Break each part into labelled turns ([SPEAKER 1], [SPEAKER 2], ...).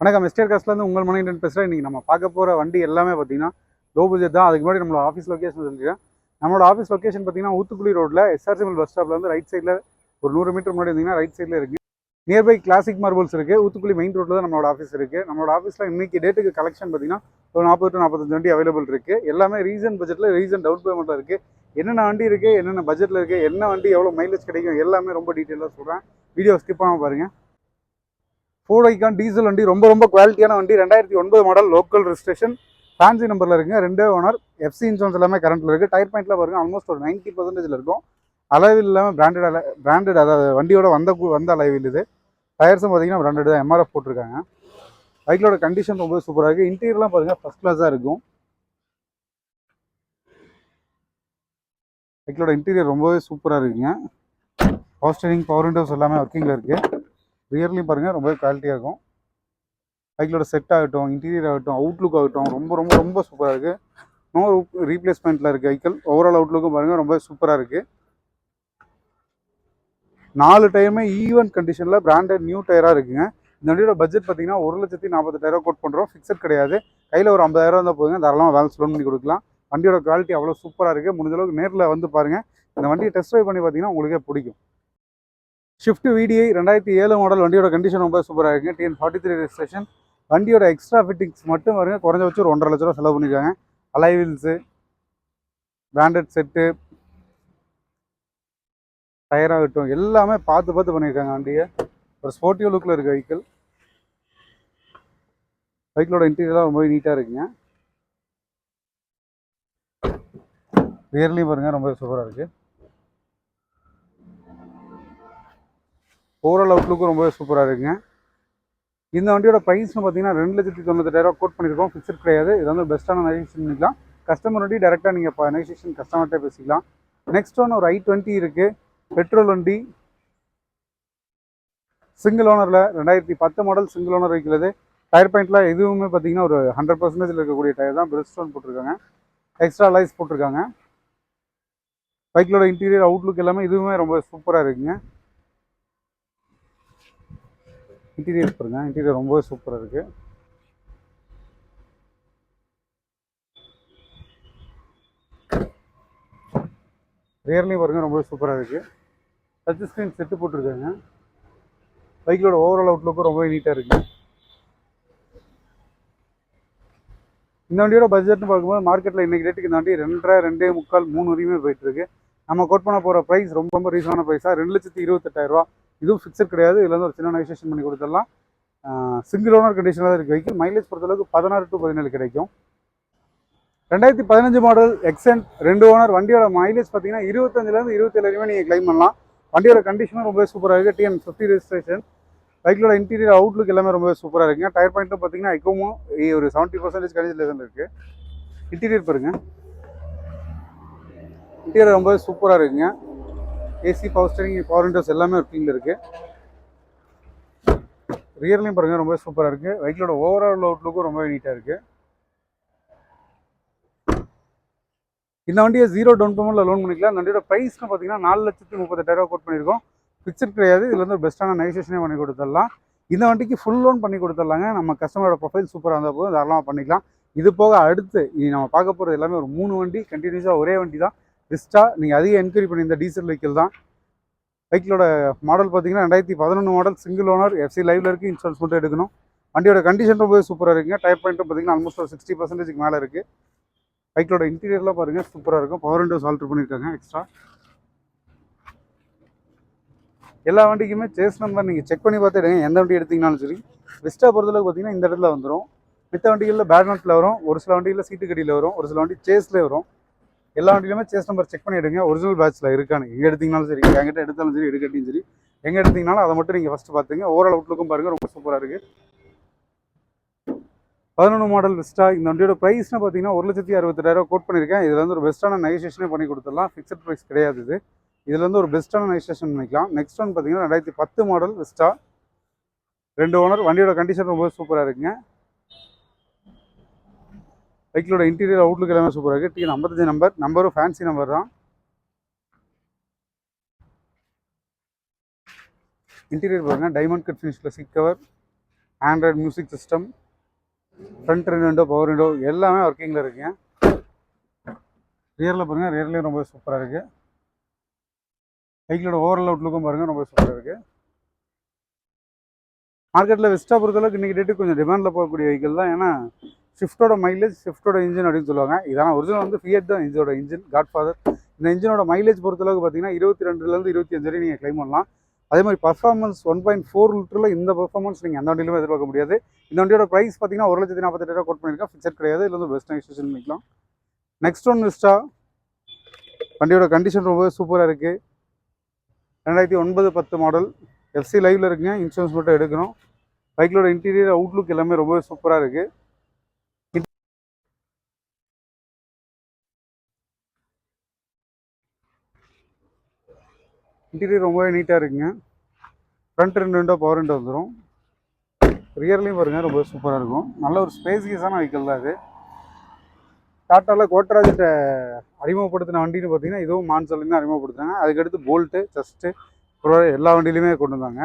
[SPEAKER 1] வணக்கம். எஸ்டேர் காஸ்ட்லேருந்து உங்கள் மணி பேசுகிறேன் இன்றைக்கி நம்ம பார்க்க போகிற வண்டி எல்லாமே பார்த்தீங்கன்னா லோ பட்ஜெட் தான். அதுக்கு முன்னாடி நம்மளோட ஆஃபீஸ் லொக்கேஷன் சொல்லிக்கிறேன் நம்மளோட ஆஃபீஸ் லொக்கேஷன் பார்த்தீங்கன்னா ஊத்துக்குழி ரோட்டில் எஸ்ஆர்சிஎல் பஸ் ஸ்டாப்லேருந்து ரைட் சைடில் ஒரு நூறு மீட்டர் முன்னாடி இருந்தீங்கன்னா ரைட் சைடில் இருக்குது நியர்பை கிளாசிக் மார்பிள்ஸ் இருக்குது ஊத்துக்குழி மெயின் ரோட்டில் தான் நம்மளோட ஆஃபீஸ் இருக்குது நம்மளோட ஆஃபீஸில் இன்றைக்கி டேட்டுக்கு கலெக்ஷன் பார்த்தீங்கன்னா ஒரு நாற்பது டு நாற்பத்தஞ்சு வண்டி அவைலபிள் இருக்குது எல்லாமே ரீசன் பட்ஜெட்டில் ரீசன் டவுன் பேமெண்ட்டில் இருக்குது என்னென்ன வண்டி இருக்குது என்னென்ன பட்ஜெட்டில் இருக்குது என்ன வண்டி எவ்வளோ மைலேஜ் கிடைக்கும் எல்லாமே ரொம்ப டீட்டெயிலாக சொல்கிறேன் வீடியோ ஸ்கிப் பண்ணாமல் பாருங்கள் ஃபோர்ட் ஐக்கான் டீசல் வண்டி ரொம்ப ரொம்ப குவாலிட்டியான வண்டி. ரெண்டாயிரத்தி ஒன்பது மாடல் லோக்கல் ரிஜிஸ்ட்ரேஷன் ஃபேன்சி நம்பரில் இருக்குங்க. ரெண்டே ஓனர் எஃப்சி இன்சூரன்ஸ் எல்லாமே கரண்ட்டில் இருக்குது டயர் பாயிண்ட்டில் பாருங்க ஆல்மோஸ்ட் ஒரு நைன்ட்டி பர்சன்டேஜில் இருக்கும். அலைவில் இல்லாமல் பிராண்டட் அலை பிராண்டட் அதாவது வண்டியோட வந்த வந்த அலைவில் இது. டயர்ஸும் பார்த்தீங்கன்னா பிராண்டட் தான். எம்ஆர்எஃப் போட்டிருக்காங்க. பைக்லோட கண்டிஷன் ரொம்ப சூப்பராக இருக்குது இன்டீரியர்லாம் பாருங்கள் ஃபஸ்ட் கிளாஸாக இருக்கும். பைக்லோட இன்டீரியர் ரொம்பவே சூப்பராக இருக்குங்க. பவர் ஸ்டேரிங் பவர் விண்டோஸ் எல்லாமே ஒர்க்கிங்கில் இருக்குது ரியர்லையும் பாருங்கள் ரொம்பவே குவாலிட்டியாக இருக்கும். பைக்கிலோட செட் ஆகட்டும் இன்டீரியர் ஆகட்டும் அவுட்லுக் ஆகட்டும் ரொம்ப ரொம்ப ரொம்ப சூப்பராக இருக்குது நோ ரீப்ளேஸ்மெண்ட்டில் இருக்குது வெஹிக்கல் ஓவரால் அவுட்லுக்கும் பாருங்கள் ரொம்ப சூப்பராக இருக்குது நாலு டயருமே ஈவன் கண்டிஷனில் பிராண்டட் நியூ டயராக இருக்குங்க. இந்த வண்டியோட பட்ஜெட் பார்த்தீங்கன்னா ஒரு லட்சத்தி நாற்பத்தெட்டாயிரம் கோட் பண்ணுறோம் ஃபிக்ஸட் கிடையாது. கையில் ஒரு ஐம்பதாயிரம் இருந்தால் போதுங்க. தாராளமாக வேலை லோன் பண்ணி கொடுக்கலாம். வண்டியோட குவாலிட்டி அவ்வளோ சூப்பராக இருக்குது முடிஞ்சளவுக்கு நேரில் வந்து பாருங்கள் இந்த வண்டியை டெஸ்ட் ட்ரைவ் பண்ணி பார்த்தீங்கன்னா உங்களுக்கே பிடிக்கும். ஷிஃப்ட் விடிஐ ரெண்டாயிரத்தி ஏழு மாடல் வண்டியோட கண்டிஷன் ரொம்ப சூப்பராக இருக்குங்க டிஎன் ஃபார்ட்டி த்ரீ ரெஜிஸ்ட்ரேஷன் வண்டியோட எக்ஸ்ட்ரா ஃபிட்டிங்ஸ் மட்டும் பாருங்க குறைஞ்சபட்சம் ஒரு ஒன்றரை லட்ச ரூபா செலவு பண்ணியிருக்காங்க அலைவில்ஸு பிராண்டட் செட்டு டயராகட்டும் எல்லாமே பார்த்து பார்த்து பண்ணியிருக்காங்க வண்டியை. ஒரு ஸ்போர்ட்டிவ் லுக்கில் இருக்க வெஹிக்கிள் வெஹிக்கிளோட இன்டீரியர்லாம் ரொம்பவே நீட்டாக இருக்குங்க. ரியர்லையும் பாருங்கள் ரொம்ப சூப்பராக இருக்குது ஓவரால் அவுட்லுக்கும் ரொம்பவே சூப்பராக இருக்குங்க. இந்த வண்டியோட ப்ரைஸ்னு பார்த்தீங்கன்னா ரெண்டு லட்சத்தி தொண்ணூத்தெட்டாயிரம் கோட் பண்ணியிருக்கோம் ஃபிக்ஸட் கிடையாது. இது வந்து பெஸ்ட்டான நெகோசியேஷன் பண்ணிக்கலாம். கஸ்டமர் வண்டி டேரெக்டாக நீங்கள் இப்போ நெகோசியேஷன் கஸ்டமர்கிட்ட பேசிக்கலாம். நெக்ஸ்ட் ஒன் ஒரு ஐ டுவெண்ட்டி இருக்குது பெட்ரோல் வண்டி. சிங்கிள் ஓனரில் ரெண்டாயிரத்தி பத்து மாடல் சிங்கிள் ஓனர் வைக்கிறது டயர் பாயிண்ட்டில் எதுவுமே பார்த்தீங்கன்னா ஒரு ஹண்ட்ரட் பர்சன்டேஜில் இருக்கக்கூடிய டயர் தான். பிரிஸ்டோன் போட்டிருக்காங்க. எக்ஸ்ட்ரா லைஸ் போட்டிருக்காங்க. பைக்கிலோட இன்டீரியர் அவுட்லுக் எல்லாமே இதுவுமே ரொம்ப சூப்பராக இருக்குங்க. இன்டீரியர் பாருங்க. இன்டீரியர் ரொம்பவே சூப்பராக இருக்குது ரியர்லையும் பாருங்கள் ரொம்பவே சூப்பராக இருக்குது டச் ஸ்க்ரீன் செட்டு போட்டிருக்காங்க. பைக்கிலோட ஓவரால் அவுட்லுக்கும் ரொம்ப நீட்டாக இருக்குது இந்த வண்டியோட பட்ஜெட்னு பார்க்கும்போது மார்க்கெட்டில் இன்றைக்கி ரேட்டுக்கு இந்த வண்டி ரெண்டரை ரெண்டே முக்கால் மூணு வரையுமே போயிட்டுருக்கு நம்ம கோட் பண்ண போகிற ப்ரைஸ் ரொம்ப ரொம்ப ரீசனான ப்ரைஸாக ரெண்டு லட்சத்தி இருபத்தெட்டாயிரரூவா இதுவும் ஃபிக்ஸட் கிடையாது. இதில் வந்து ஒரு சின்ன நெகோசியேஷன் பண்ணி கொடுத்துடலாம். சிங்கிள் ஓனர் கண்டிஷனில் தான் இருக்குது வெஹிக்கிள் மைலேஜ் பொறுத்தளவுக்கு பதினாறு டு பதினேழு கிடைக்கும். ரெண்டாயிரத்தி பதினஞ்சு மாடல் எக்ஸென்ட் ரெண்டு ஓனர் வண்டியோட மைலேஜ் பார்த்தீங்கன்னா இருபத்தஞ்சிலேருந்து இருபத்தேழு வரையுமே நீங்கள் கிளைம் பண்ணலாம். வண்டியோட கண்டிஷனும் ரொம்ப சூப்பராக இருக்குது டிஎன் ஃபிஃப்டி ரெஜிஸ்ட்ரேஷன் பைக்கிலோட இன்டீரியர் அவுட்லுக் எல்லாமே ரொம்ப சூப்பராக இருக்குங்க. டயர் பாயிண்ட்டும் பார்த்தீங்கன்னா ஐக்கோமோ ஒரு செவன்ட்டி பர்சன்டேஜ் கண்டிஷன் இருக்குது இன்டீரியர் பாருங்கள் இன்டீரியர் ரொம்ப சூப்பராக இருக்குங்க. AC power steering power windows எல்லாமே ஒர்க்கிங்கில் இருக்குது ரியர்லையும் பாருங்கள் ரொம்ப சூப்பராக இருக்குது வெஹிக்கிளோட ஓவரால் அவுட்லுக்கும் ரொம்ப நீட்டாக இருக்குது இந்த வண்டியை ஜீரோ டவுன் பேமெண்ட்டில் லோன் பண்ணிக்கலாம். இந்த வண்டியோட ப்ரைஸ்னு பார்த்தீங்கன்னா நாலு லட்சத்தி முப்பத்தெட்டாயிரம் கோட் பண்ணியிருக்கோம். ஃபிக்ஸட் கிடையாது. இதில் வந்து ஒரு பெஸ்ட்டான நெகோசியேஷனே பண்ணி கொடுத்துடலாம். இந்த வண்டிக்கு ஃபுல் லோன் பண்ணி கொடுத்துடலாங்க. நம்ம கஸ்டமரோட ப்ரொஃபைல் சூப்பராக இருந்தால் போதும். தாராளமாக பண்ணிக்கலாம். இது போக அடுத்து இனி நம்ம பார்க்க போகிறது எல்லாமே ஒரு மூணு வண்டி கண்டினியூஸாக ஒரே வண்டி தான் ரிஸ்டா நீங்கள் அதிக என்கொயரி பண்ணியிருந்த டீசல் வெஹிக்கிள் தான். பைக்கிலோட மாடல் பார்த்தீங்கன்னா ரெண்டாயிரத்தி பதினொன்று மாடல் சிங்கிள் ஓனர் எஃப்சி லைவ்ல இருக்குது இன்சூரன்ஸ் மட்டும் எடுக்கணும். வண்டியோட கண்டிஷன் ரொம்ப சூப்பராக இருக்குங்க. டைப் பாயிண்ட்டும் பார்த்தீங்கன்னா ஆல்மோஸ்ட் ஒரு சிக்ஸ்டி பர்சன்டேஜ்க்கு மேலே இருக்குது பைக்கோட இன்டீரியர்லாம் பாருங்கள் சூப்பராக இருக்கும். பவர் விண்டோஸ் ஆல்ட்ரு பண்ணியிருக்காங்க எக்ஸ்ட்ரா எல்லா வண்டிக்குமே சேஸ் நம்பர் நீங்கள் செக் பண்ணி பார்த்துடுங்க எந்த வண்டி எடுத்தீங்கனாலும் சரி. விஸ்டா பொறுத்தளவுக்கு பார்த்தீங்கன்னா இந்த இடத்துல வந்துடும் மித்த வண்டிகளில் பேட் நோட்டில் வரும். ஒரு சில வண்டிகளில் சீட்டு கடியில் வரும். ஒரு சில வண்டி சேஸ்லேயே வரும். எல்லா வண்டியிலுமே சேஸ் நம்பர் செக் பண்ணி எடுங்க. ஒரிஜினல் பேட்ச்சில் இருக்கானு எங்கே எடுத்தீங்கனாலும் சரி என்கிட்ட எடுத்தாலும் சரி எடுக்கட்டியும் சரி எங்கே எடுத்தீங்கனாலும் அதை மட்டும் நீங்கள் ஃபஸ்ட்டு பார்த்துங்க ஓவரால் அவுட்லுக்கும் பாருங்கள் ரொம்ப சூப்பராக இருக்குது பதினொன்று மாடல் விஸ்டா இந்த வண்டியோட ப்ரைஸ்னு பார்த்தீங்கன்னா ஒரு லட்சத்தி அறுபத்தெட்டாயிரம் கோட் பண்ணியிருக்கேன் இதில் வந்து ஒரு பெஸ்ட்டான நெகோசியேஷனே பண்ணி கொடுத்துடலாம். ஃபிக்ஸட் ப்ரைஸ் கிடையாது இது. இதில் வந்து ஒரு பெஸ்ட்டான நெகோசியேஷன் பண்ணிக்கலாம் நெக்ஸ்ட் ஒன் பார்த்தீங்கன்னா ரெண்டாயிரத்தி பத்து மாடல் விஸ்டா ரெண்டு ஓனர் வண்டியோட கண்டிஷன் ரொம்ப சூப்பராக இருக்குங்க. பைக்கிலோட இன்டீரியர் அவுட்லுக் எல்லாமே சூப்பராக இருக்குது டிஎன் ஐம்பத்தஞ்சு நம்பர் நம்பரும் ஃபேன்சி நம்பர் தான். இன்டீரியர் பாருங்கள் diamond cut ஃபினிஷில் seat cover Android music system front ரெண்டு விண்டோ பவர் விண்டோ எல்லாமே ஒர்க்கிங்கில் இருக்குங்க ரியரில் பாருங்கள் ரியர்லேயும் ரொம்ப சூப்பராக இருக்குது பைக்கிலோட ஓவரால் அவுட்லுக்கும் பாருங்கள் ரொம்ப சூப்பராக இருக்குது மார்க்கெட்டில் வெஸ்ட்டாக பொறுத்தளவுக்கு இன்றைக்கி டேட்டு கொஞ்சம் டிமாண்டில் போகக்கூடிய வெஹிக்கிள் தான். ஏன்னா ஷிஃப்ட்டோட மைலேஜ் ஷிஃப்ட்டோட இன்ஜின் அப்படின்னு சொல்லுவாங்க. இதெல்லாம் ஒரிஜினல் வந்து ஃபியட் தான் இன்ஜினோட இன்ஜின் காட் ஃபாதர் இந்த இன்ஜினோட மைலேஜ் பொறுத்தளவுக்கு பார்த்தீங்கன்னா இருபத்தி ரெண்டுலேருந்து இருபத்தி அஞ்சு வரை நீங்கள் கிளைம் பண்ணலாம். அதே மாதிரி பர்ஃபார்மன்ஸ் ஒன் பாயிண்ட் ஃபோர் லிட்டரில் இந்த பர்ஃபார்மன்ஸ் நீங்கள் எந்த வண்டியிலுமே எதிர்பார்க்க முடியாது. இந்த வண்டியோட ப்ரைஸ் பார்த்தீங்கன்னா ஒரு லட்சத்தி நாற்பத்தெட்டு கோட் பண்ணியிருக்கேன். ஃபிக்ஸட் கிடையாது. இல்லை வந்து பெஸ்ட் நெக்ஸ்டேஷன் பண்ணிக்கலாம் நெக்ஸ்ட் ஒன் விஸ்டா வண்டியோட கண்டிஷன் ரொம்ப சூப்பராக இருக்குது ரெண்டாயிரத்தி ஒன்பது பத்து மாடல் எஃப்சி லைவில் இருக்குங்க. இன்சூரன்ஸ் மட்டும் எடுக்கணும். பைக்கிலோட இன்டீரியர் அவுட்லுக் எல்லாமே ரொம்பவே சூப்பராக இருக்குது இன்டீரியர் ரொம்பவே நீட்டாக இருக்குங்க. ஃப்ரண்ட் ரெண்டு விண்டோ பவர் விண்டோ வந்துடும் ரியர்லேயும் பாருங்கள் ரொம்ப சூப்பராக இருக்கும். நல்ல ஒரு ஸ்பேசியஸான வெஹிக்கிள் தான் இது டாட்டாவில் கோட்டராஜிட்ட அறிமுகப்படுத்தின வண்டின்னு பார்த்தீங்கன்னா இதுவும் மான்சல்லேருந்து அறிமுகப்படுத்துனாங்க அதுக்கடுத்து போல்ட்டு ஜஸ்ட்டு எல்லா வண்டியிலையுமே கொண்டு வந்தாங்க.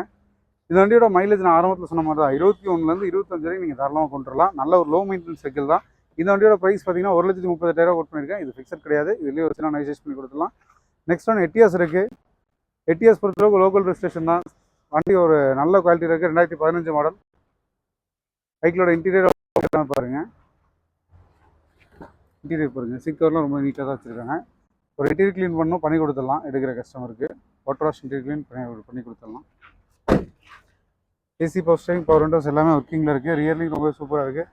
[SPEAKER 1] இந்த வண்டியோட மைலேஜ் நான் ஆரம்பத்தில் சொன்ன மாதிரி தான். இருபத்தி ஒன்றுலேருந்து இருபத்தஞ்சு வரைக்கும் நீங்கள் தாராளமாக கொண்டுடலாம் நல்ல ஒரு லோ மெயின்டெனன்ஸ் சைக்கிள் தான். இந்த வண்டியோட ப்ரைஸ் பார்த்தீங்கன்னா ஒரு லட்சத்தி முப்பத்தெட்டாயிரம் கொட் பண்ணியிருக்கேன். இது ஃபிக்ஸட் கிடையாது. இதுலேயே ஒரு சின்ன நைசேஸ் பண்ணி கொடுத்துலாம் நெக்ஸ்ட் ஒன் எட்டியாஸ் இருக்குது எட்டிஎஸ் பொறுத்தளவுக்கு லோக்கல் ரெஜிஸ்ட்ரேஷன் தான். வண்டி ஒரு நல்ல குவாலிட்டி இருக்குது ரெண்டாயிரத்தி பதினஞ்சு மாடல் பைக்கிலோட இன்டீரியர் பாருங்கள் இன்டீரியர் பாருங்கள் சிக்கர்லாம் ரொம்ப நீட்டாக தான் வச்சுருக்காங்க. ஒரு இன்டீரியர் க்ளீன் பண்ணணும் பண்ணி கொடுத்துடலாம். எடுக்கிற கஸ்டமருக்கு வாட்டர் வாஷ் இன்டீரியர் க்ளீன் பண்ணி பண்ணி கொடுத்துடலாம். AC power steering power windows எல்லாமே ஒர்க்கிங்கில் இருக்குது ரியர்லிங் ரொம்ப சூப்பராக இருக்குது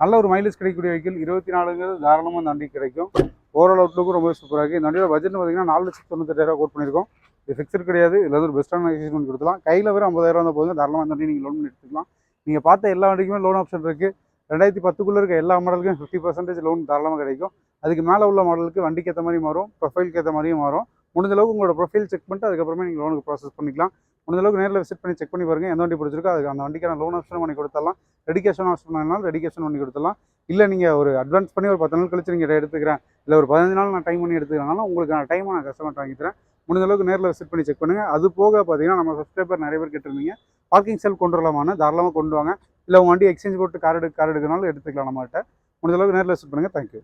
[SPEAKER 1] நல்ல ஒரு மைலேஜ் கிடைக்கக்கூடிய வெஹிக்கிள் இருபத்தி நாலுங்கிறது தாராளமாக தாண்டி வண்டி கிடைக்கும். ஓவரால் அவுட்லுக்கும் ரொம்ப சூப்பராக இருக்குது இந்த வண்டியோட பட்ஜெட் பார்த்தீங்கன்னா நாலு லட்சத்தி தொண்ணூத்தெட்டாயிரம் கோட் பண்ணியிருக்கோம் இது ஃபிக்ஸட் கிடையாது. இதில் வந்து ஒரு பெஸ்ட்டான நெகோசியேஷன் பண்ணி கொடுக்கலாம் கையில் வர ஐம்பதாயிரம் வந்தால் போதும். தாராளமாக இந்த வண்டி நீங்கள் லோன் பண்ணி எடுத்துக்கலாம். நீங்கள் பார்த்த எல்லா வண்டிக்குமே லோன் ஆப்ஷன் இருக்குது ரெண்டாயிரத்தி பத்துக்குள்ளே இருக்க எல்லா மாடலுக்கும் ஃபிஃப்டி பர்சன்டேஜ் லோன் தாராளமாக கிடைக்கும். அதுக்கு மேலே உள்ள மாடலுக்கு வண்டிக்கு ஏற்ற மாதிரி மாறும். ப்ரொஃபைலுக்கு ஏற்ற மாதிரியும் மாறும். முடிஞ்சளவுக்கு உங்களோட ப்ரொஃபைல் செக் பண்ணிட்டு அதுக்கப்புறமே நீங்கள் லோனுக்கு ப்ராசஸ் பண்ணிக்கலாம். முடிஞ்சளவுக்கு நேரில் விசிட் பண்ணி செக் பண்ணி பாருங்கள் எந்த வண்டி பிடிச்சிருக்கோ அதுக்கு அந்த வண்டிக்கான லோன் ஆப்ஷன் பண்ணி கொடுத்துடலாம். ரெடிகேஷன் ஆப்ஷன் பண்ணாலும் ரெடிகேஷன் பண்ணி கொடுத்துடலாம். இல்லை நீங்கள் ஒரு அட்வான்ஸ் பண்ணி ஒரு பத்து நாள் கழிச்சு நீங்கள் எடுத்துக்கிறேன். இல்லை ஒரு பதினஞ்சு நாள் நான் டைம் பண்ணி எடுத்துக்கிறனாலும் உங்களுக்கு நான் டைமை நான் கஸ்டமர் வாங்கிக்கிறேன் முடிஞ்சளவுக்கு முடிஞ்ச அளவுக்கு நேரில் விசிட் பண்ணி செக் பண்ணுங்கள் அது போக பார்த்தீங்கன்னா நம்ம சப்ஸ்கிரைபர் நிறைய பேர் கேட்டிருந்தீங்க. பார்க்கிங் செல் கொண்டு வரலாமான்னு தாராளமாக கொண்டு வாங்க. இல்லை உங்கள் வண்டி எக்ஸ்சேஞ்ச் போட்டு கார் எடு கார் எடுக்கனாலும் எடுத்துக்கலாம் நம்மகிட்ட. முடிஞ்ச அளவுக்கு நேரில் விசிட் பண்ணுங்கள் தேங்க்யூ